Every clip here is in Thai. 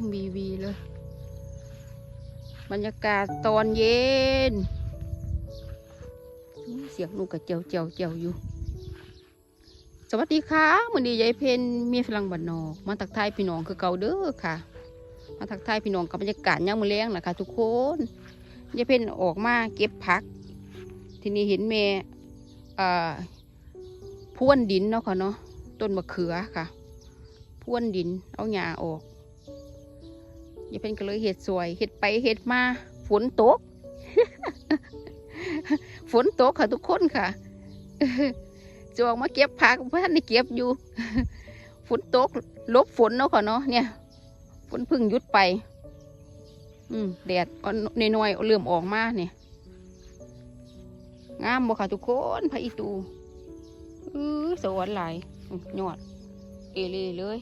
มวีวีเลย บรรยากาศตอนเย็น เสียงลูกกระเจียวเจียวเจียวอยู่ สวัสดีค่ะมันดียายเพนเมียฝรั่งบ้านนอก มาทักทายพี่น้องคือเก่าเด้อค่ะ มาทักทายพี่น้องกับบรรยากาศย่างมือแรงนะคะทุกคนยายเพนออกมาเก็บผัก ทีนี้เห็นแม่อ่าพ่วนดินเนาะค่ะเนาะต้นมะเขือค่ะ พ่วนดินเอาหญ้าออก ยายเพนก็เลยเห็ดสวยเห็ดไปเห็ดมาฝนตก ฝนตกค่ะทุกคนค่ะจะออกมาเก็บผักเพื่อนในเก็บอยู่ ฝนตกลบฝนเนาะค่ะเนาะเนี่ย ฝนพึ่งหยุดไป อืมแดดอ่อนน้อยๆเริ่มออกมาเนี่ยงามบ่ค่ะทุกคนพระอีตูอือสวรรค์หลายอื้อยอด เอเลเลย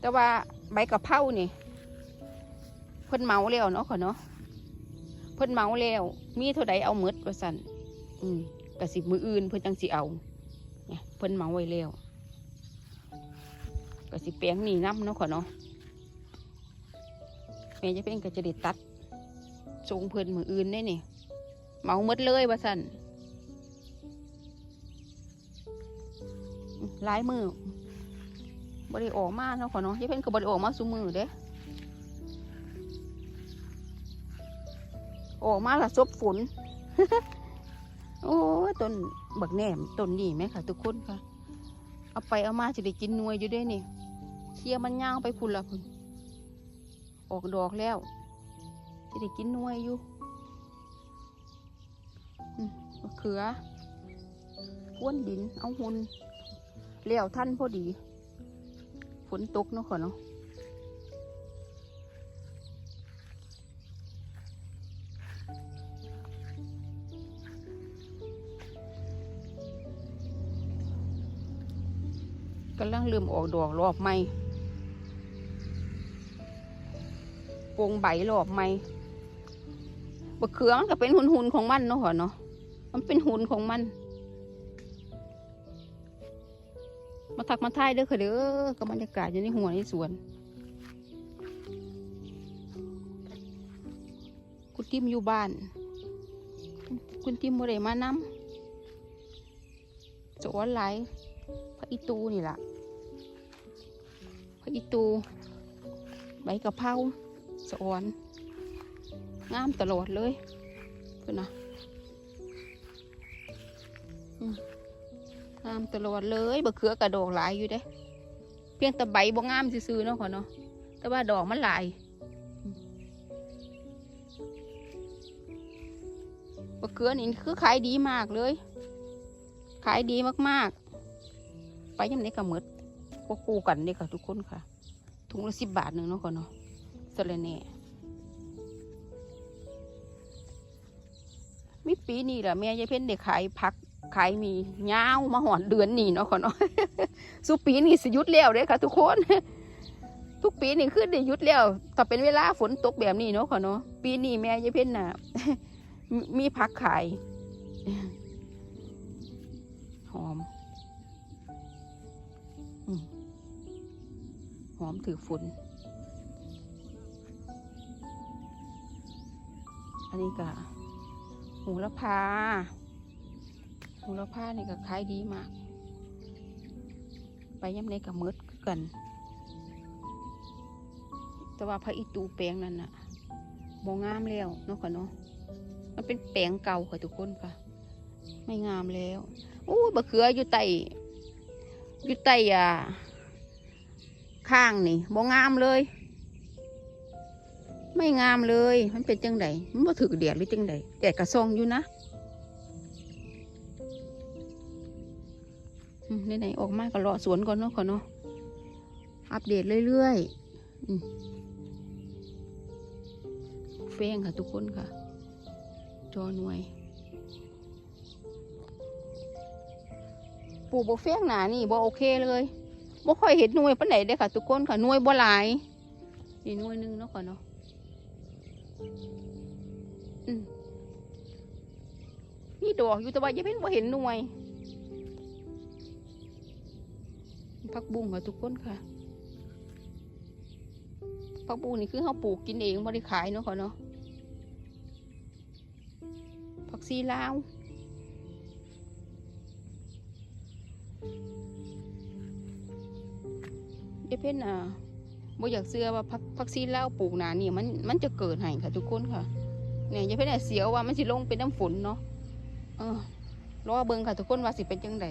แต่ว่าใบกะเพรานี่ เพิ่นเมาแล้วเนาะค่ะเนาะเพิ่นเมาแล้วมีเท่าใดเอาหมดว่าสั่นอืมกะสิมืออื่นเพิ่นจังสิเอาเนี่ยเพิ่นเมาไว้แล้วกะสิแปลงนี่น้ำเนาะค่ะเนาะแม่จะเป็นก็จะได้ตัดทรงเพิ่นมืออื่นได้นี่เมาหมดเลยว่าสั่นหลายมือบริออกมาเนาะขอเนาะยายเพ่นก็บริออกมาสุมือเด้ ออกมาละซบฝน โอ้ต้นบักแหนมต้นนี่ไหมค่ะ ทุกคนค่ะ เอาไปเอามาจะได้กินนวยอยู่ด้วยนี่เคลียร์มันย่างไปพุ่นละพุ่นออกดอกแล้วจะได้กินนวยอยู่มะเขือพ้วนดินเอาหุ่นเลี้ยวท่านพอดี ฝนตกเนาะค่ะเนาะำลังเริ่มออกดอกรอบใหม่ปงใบรอบใหม่บะเขือมันก็เป็นหุ่นของมันเนาะเนาะ มันเป็นหุ่นของมัน มาถักมาทายเด้อค่ะเด้อกับบรรยากาศอยู่ในหัวในสวน คุณทิมอยู่บ้าน คุณทิมบ่ได้มานำสวนไหลพระอีตูนี่ล่ะพระ อีตู ใบกะเพราสวนงามตลอดเลยเพื่อนนะงามตลอดเลยบะเขือกระดอกหลายอยู่เด้ เพียงแต่ใบบ่งามซื่อๆเนาะขอเนาะแต่ว่าดอกมันหลายบะเขือนี่คือขายดีมากเลย ขายดีมากๆ ไปยังไงก็หมด ก็คู่กันเลยค่ะ ทุกคนค่ะ ถุงละสิบบาทหนึ่งเนาะขอเนาะสะระแหน่มีปีนี้แหละแม่ยายเพ็ญได้ขายผักขายมียาวมาหอนเดือนนี่เนาะค่ะเนาะสุปีนี่สยุดแล้วเด้ค่ะ ทุกคน ทุกปีนี่คือได้ยุดแล้วถ้าเป็นเวลาฝนตกแบบนี้เนาะค่ะเนาะปีนี้แม่ยายเพ็ญน่ะมีมีผักขายหอม อืม หอมถือฝนอันนี้ก็หูละพาโหระพานี่ก็ขายดีมาก ไปย่ำในกับมืดกัน แต่ว่าพระอิตูแปลงนั่นน่ะบงามแล้วเนาะค่ะเนาะมันเป็นแปลงเก่าค่ะทุกคนค่ะ ไม่งามแล้วโอ้บะเขืออยู่ใต้อยู่ใต้อ่า ข้างนี่บงามเลย ไม่งามเลย มันเป็นจังไดมันบ่ถือเดียดหรือจังไดแดดกระซองอยู่นะอืมไหนๆออกมาก็รอสวนก่อนเนาะค่ะเนาะอัปเดตเรื่อยๆเฟ้งค่ะทุกคนค่ะ จอหน่วยปลูกบกเฟ้งหนานี่บ่โอเคเลย บ่ค่อยเห็นหน่วยปานไหนเด้ค่ะ ทุกคนค่ะหน่วยบ่หลายนี่หน่วยหนึงเนาะค่ะเนาะนี่ดอกอยู่แต่ว่ายังเป็นบ่เห็นหน่วยพักบุ้งค่ะทุกคนค่ะผักบุ้งนี่คือเขาปลูกกินเองบริขายเนาะค่ะเนาะผักซีลาว เอเพนอะบ่อยากเสื้อว่าผักผักซีลาวปลูกหนานี่มันมันจะเกิดให้ค่ะทุกคนค่ะ เนี่ยยายเพนอะเสียวว่ามันสิลงเป็นน้ำฝนเนาะเออรอเบิ่งค่ะทุกคนว่าสิเป็นจังได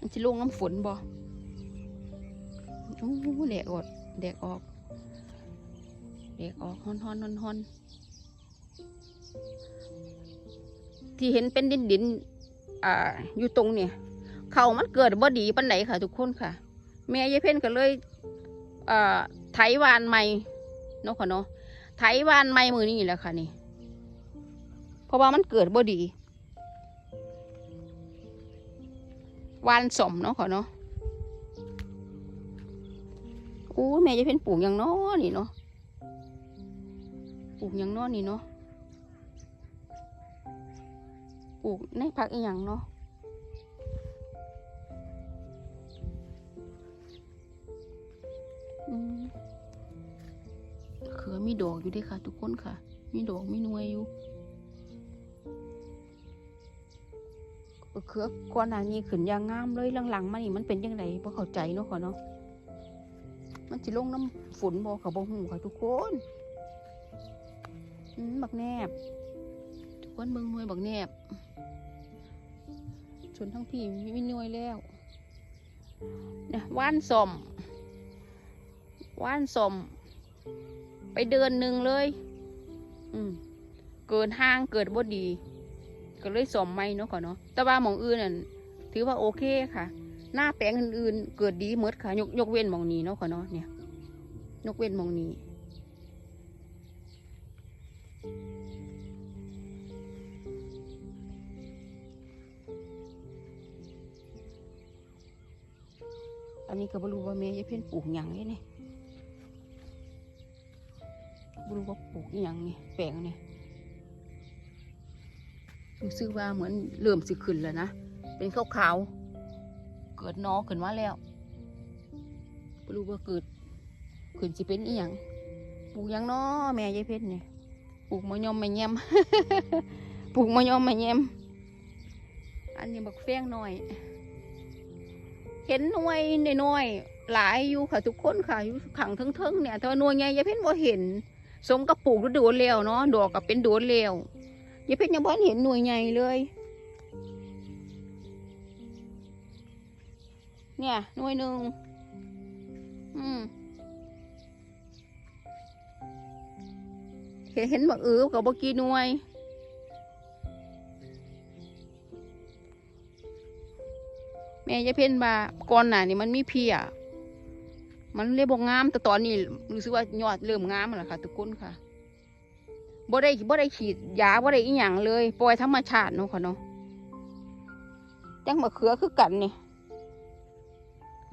มันสิลงน้ำฝนบ่โอ้แดกออกแดกออกแดกออกฮอนฮอนฮอนฮอนที่เห็นเป็นดินดินอ่าอยู่ตรงเนี่ย เขามันเกิดบ่ดีปันไหนค่ะทุกคนค่ะ แม่ยายเพ่นก็เลยอ่าไถวานใหม่เนาะค่ะเนาะไถวานใหม่มือนี่แหละค่ะนี่ เพราะว่ามันเกิดบ่ดีวานสมเนาะค่ะเนาะอู้แม่จะเป็นปลูกอย่างน้อนี่เนาะปลูกอย่างน้อนี่เนาะปลูกในผักอีหยังเนาะ เขือมีดอกอยู่ด้วยค่ะ ทุกคนค่ะ มีดอกมีหน่วยอยู่เขือก่อนหน้านี้ขึ้นยางงามเลยหลังๆมานี่มันเป็นยังไงพอเข้าใจเนาะค่ะเนาะมันจะลงน้ำฝนบอเขาบอหูค่ะทุกคนอืมบักแนบ ทุกคนเบิ่งหน่วยบักแนบชนทั้งพี่มีมีหน่วยแล้วเนี่ยว่านสม ว่านสม ไปเดือนหนึ่งเลย อืมเกินห้างเกิดบ่ดี ก็เลยสมไม่เนาะค่ะเนาะแต่ว่าหมองอื่นน่ะถือว่าโอเคค่ะ หน้าแปลงอื่นๆ เกิดดีหมดค่ะ ยกยกเว้นหมองนี้เนาะค่ะเนาะเนี่ยยกเว้นหมองนี้อันนี้ก็บรู้ว่าแม่ยายเพ่นปลูกหยังนี่นี่ย บรู้ว่าปลูกอหยังนี่แปลงนี่รู้สึกว่าเหมือนเริ่มสิขึ้นแล้วนะ เป็นขาวๆ เกิดนอขึ้นมาแล้วบรู้ว่าเกิดขึ้นสิเป็นอีหยังปลูกยังนอแม่ยายเพชรนี่ปลูกมะยมมะแยมปลูกมะยมมะแยมอันนี้บักแฟงหน่อย เห็นหน่วยน้อยหลายอยู่ค่ะทุกคนค่ะอยู่ขังเทิงๆเนี่ยแต่ว่าหน่วยใหญ่ยายเพชรบ่เห็น สมกับปลูกฤดูแล้วเนาะดอกกับเป็นโดนแล้วยายเพชรยังบ่เห็นหน่วยใหญ่เลย เนี่ยหน่วยหนึ่งอืมเห็นเห็นบักอือกับบกี่หน่วยแม่ยายเพ่นบาก่อนหน้านี่มันมีเพีย มันเลยบงาม แต่ตอนนี้รู้สึกว่ายอดเริ่มงามแล้วค่ะ ทุกคนค่ะบ่ได้บ่ได้ฉีดยาบ่ได้อีหยังเลย ปล่อยธรรมชาติเนาะค่ะเนาะจังมะเขือคือกันนี่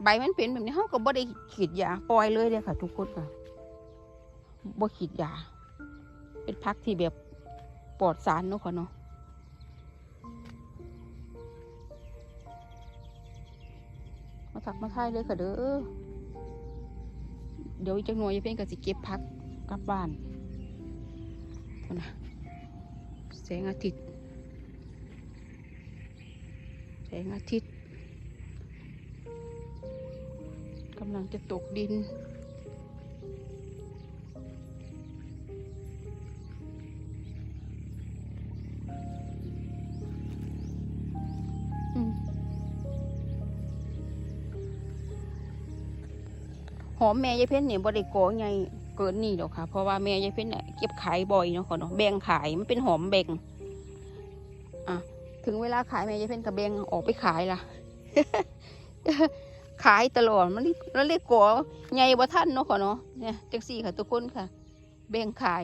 ใบมันเป็นแบบนี้เขาก็บ่ได้ขีดยาปล่อยเลยเลยค่ะ ทุกคนค่ะบ่ขีดยา เป็นพักที่แบบปลอดสารเนาะค่ะเนาะมาถักมาทายเลยค่ะเด้อ เดี๋ยวอีกจังหน่วยจะเป็นกับสิเก็บพักกลับบ้านเอานะแสงอาทิตย์ แสงอาทิตย์กำลังจะตกดิน อมแม่ยายเพ็ญเนี่ยบริโกไงเกินนี่หรอกค่ะ เพราะว่าแม่ยายเพ็ญเนี่ยเก็บขายบ่อยเนาะค่ะเนาะแบ่งขายมันเป็นหอมแบ่งอะถึงเวลาขายแม่ยายเพ็ญกับแบ่งออกไปขายล่ะ ขายตลอดมันแล้วเรียกก่อไงบ่ท่านเนาะค่ะเนาะเนี่ยจังสี่ค่ะทุกคนค่ะ แบ่งขาย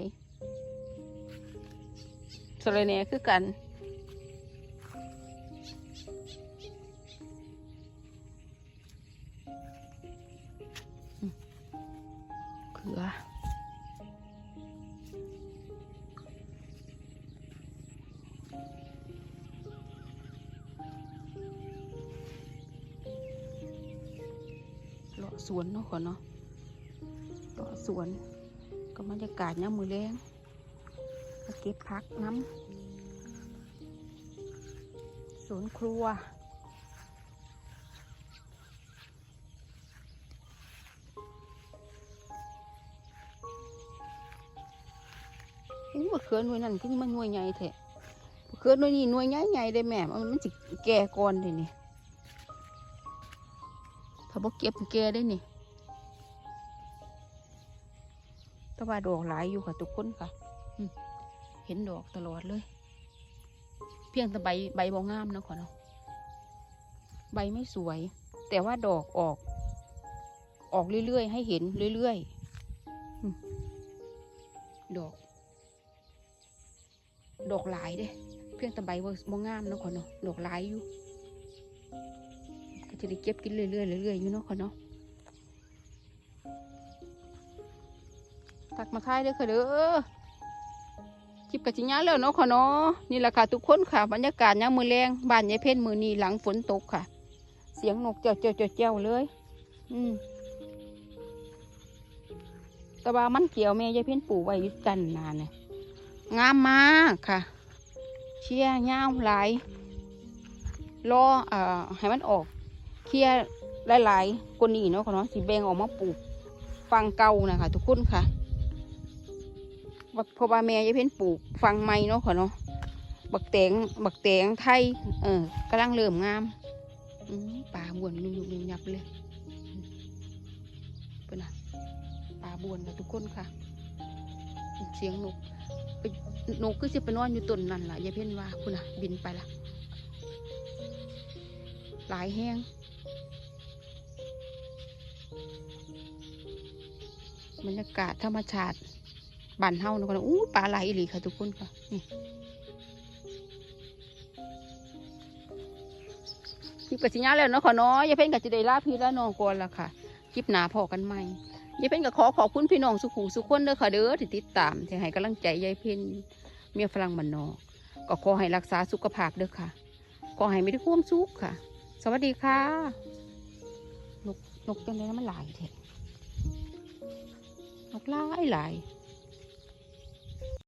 สไลแหน่คือกัน วนเนาะขอเนาะเลาะสวน ก็บรรยากาศย่ามมือแรงมาเก็บพักน้ำสวนครัวอู้มะเขือหน่วยนั่นคือมันหน่วยใหญ่แท้มะเขือหน่วยนี้หน่วยใหญ่ใหญ่ได้แม่มันมันสิแก่ก่อนเลยนี่ถ้าบ่เก็บแก่ได้นี่ แต่ว่าดอกหลายอยู่ค่ะทุกคนค่ะเห็นดอกตลอดเลย เพียงแต่ใบใบบ่งามนะขอเนาะใบไม่สวย แต่ว่าดอกออก ออกเรื่อยๆ ให้เห็นเรื่อยๆดอก ดอกหลายเด้ เพียงแต่ใบบ่บ่งามนะขอเนาะดอกหลายอยู่ ก็จะได้เก็บกินเรื่อยๆเรื่อยๆอยู่เนาะขอเนาะ ตักมาทายเด้อค่ะเด้อคลิปกะจิญญาแล้วเนาะขอเนาะนี่แหละค่ะทุกคนค่ะ บรรยากาศยามมือแรงบ้านยายเพ่นมือนีหลังฝนตกค่ะ เสียงนกเจ้าเจ้าเจ้าเจ้าเลย อืมแต่ว่ามันเกี่ยวแม่ยายเพ่นปลูกไว้ยู่จันนานเนี่ยงามมากค่ะ เชี่ยร์ยาวหลายรอเอ่อให้มันออกเคลียหลายๆกว่านี้เนาะค่ะเนาะสิแบงออกมาปลูกฟังเก่านะคะทุกคนค่ะ เพราะว่าแม่จะเพ้นปลูกฟังใหม่เนาะค่ะเนาะบักแตงบักแตงไทย เออกำลังเริ่มงามป่าบวนยุ่ยๆยับเลยเป็นนะป่าบวนค่ะทุกคนค่ะ เสียงนกนกคือสิไปนอนอยู่ต้นนั่นล่ะยายเพ่นว่าคุณน่ะบินไปละหลายแห้งบรรยากาศธรรมชาติ บานเฮาเนาะค่ะอู้ปลาไหลอีหลีค่ะทุกคนค่ะนี่คลิปกับสิญญาแล้วเนาะค่ะเนาะยยายเพ่นกับจะได้ลาพี่แล้วน้องก่อนละค่ะคลิปหนาพอกันใหม่ยายเพ็ญก็ขอขอบคุณพี่น้องสุขุสุขคนเด้อค่ะเด้อที่ติดตามที่ให้กำลังใจยายเพ็ญเมียฝรั่งมันนอก ก็ขอให้รักษาสุขภาพเด้อค่ะขอให้ไม่ได้ความสุขค่ะ สวัสดีค่ะนกนกจังเลยนะมันหลายแท้นกหลายหลาย